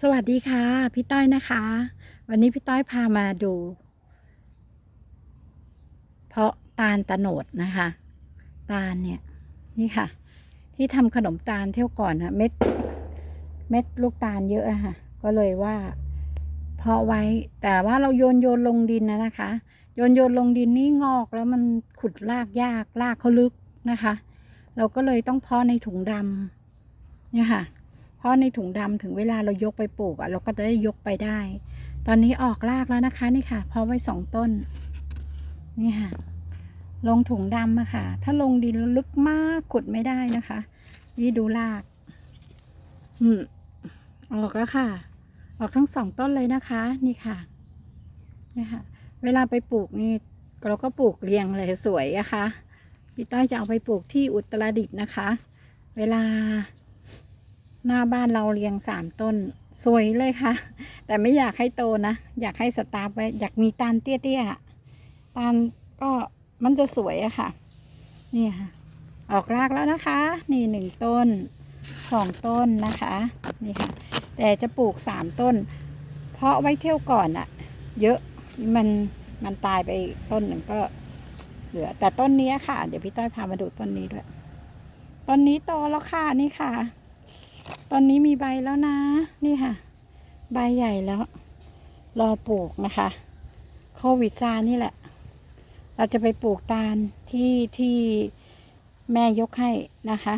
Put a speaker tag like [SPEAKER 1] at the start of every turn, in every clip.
[SPEAKER 1] สวัสดีค่ะ พี่ต้อยนะคะ วันนี้พี่ต้อยพามาดู เพาะตาลตะโนดนะคะ ตาลเนี่ย นี่ค่ะ ที่ทำขนมตาลเที่ยวก่อนนะเม็ด เม็ดลูกตาลเยอะอะค่ะ ก็เลยว่า เพาะไว้แต่ว่าเราโยนโยนลงดินนะนะคะ โยนโยนลงดินนี่งอกแล้วมันขุดรากยากรากเขาลึกนะคะ เราก็เลยต้องเพาะในถุงดำเนี่ยค่ะ ราะในถุงดำถึงเวลาเรายกไปปลูกอะเราก็จะได้ยกไปได้ ตอนนี้ออกรากแล้วนะคะนี่ค่ะ เพาะไว้สองต้น นี่ค่ะ ลงถุงดำอะค่ะ ถ้าลงดินลึกมากขุดไม่ได้นะคะ นี่ดูราก อืม ออกแล้วค่ะ ออกทั้งสองต้นเลยนะคะ นี่ค่ะ นี่ค่ะ เวลาไปปลูกนี่เราก็ปลูกเรียงเลยสวยอะคะ่ะพี่ต้อยจะเอาไปปลูกที่อุตรดิตถ์นะคะ เวลา หน้าบ้านเราเรียงสามต้น สวยเลยค่ะ แต่ไม่อยากให้โตนะ อยากให้สตาร์ฟไว้ อยากมีตาลเตี้ยๆอะตาลก็มันจะสวยอะค่ะ นี่ค่ะ ออกรากแล้วนะคะ นี่หนึ่งต้นสองต้นนะคะ นี่ค่ะ แต่จะปลูกสามต้น เพราะไว้เที่ยวก่อนอะเยอะมันมันตายไปต้นหนึ่งก็เหลือ แต่ต้นนี้ค่ะ เดี๋ยวพี่ต้อยพามาดูต้นนี้ด้วย ต้นนี้โตแล้วค่ะนี่ค่ะ ตอนนี้มีใบแล้วนะ นี่ค่ะ ใบใหญ่แล้ว รอปลูกนะคะ โควิดซานี่แหละ เราจะไปปลูกตาลที่ที่แม่ยกให้นะคะ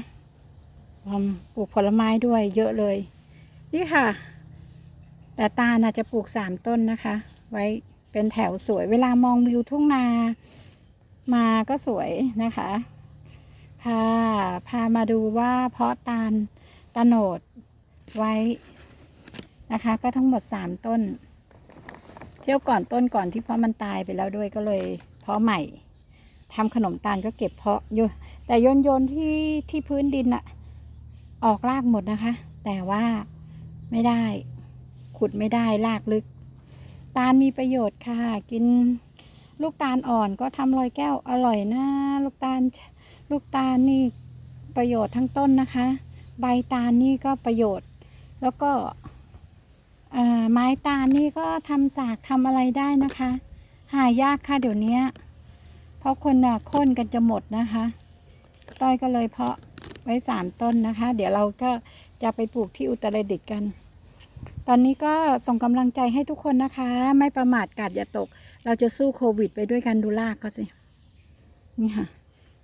[SPEAKER 1] ทำปลูกผลไม้ด้วยเยอะเลย นี่ค่ะ แต่ตาลจะปลูกสามต้นนะคะ ไว้เป็นแถวสวย เวลามองวิวทุ่งนามาก็สวยนะคะค่ะพามาดูว่าเพาะตาล ตะโนดไว้นะคะ ก็ทั้งหมดสามต้น เที่ยวก่อนต้นก่อนที่เพาะมันตายไปแล้วด้วยก็เลยเพาะใหม่ทำขนมตาลก็เก็บเพาะโยนแต่โยนโยนที่ที่พื้นดินอะออกรากหมดนะคะ แต่ว่าไม่ได้ ขุดไม่ได้รากลึก ตาลมีประโยชน์ค่ะ กินลูกตาลอ่อนก็ทำลอยแก้วอร่อยนะ ลูกตาล ลูกตาลนี่ประโยชน์ทั้งต้นนะคะ ใบตาลนี่ก็ประโยชน์ แล้วก็ไม้ตาลนี่ก็ทำสากทำอะไรได้นะคะ หายากค่ะเดี๋ยวนี้เพราะคนน่ะค่นกันจะหมดนะคะต้อยก็เลยเพาะไว้สามต้นนะคะ เดี๋ยวเราก็จะไปปลูกที่อุตรดิตถ์กัน ตอนนี้ก็ส่งกำลังใจให้ทุกคนนะคะ ไม่ประมาทกาดอย่าตก เราจะสู้โควิดไปด้วยกันดูลากเขาสิ นี่ค่ะ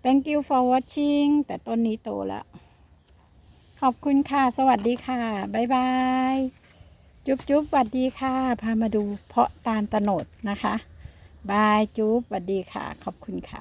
[SPEAKER 1] thank you for watching แต่ต้นนี้โตแล้ว ขอบคุณค่ะ สวัสดีค่ะ บ๊ายบาย จุ๊บจุ๊บสวัสดีค่ะ พามาดูเพาะตาลตะโนดนะคะ บายจุ๊บสวัสดีค่ะ ขอบคุณค่ะ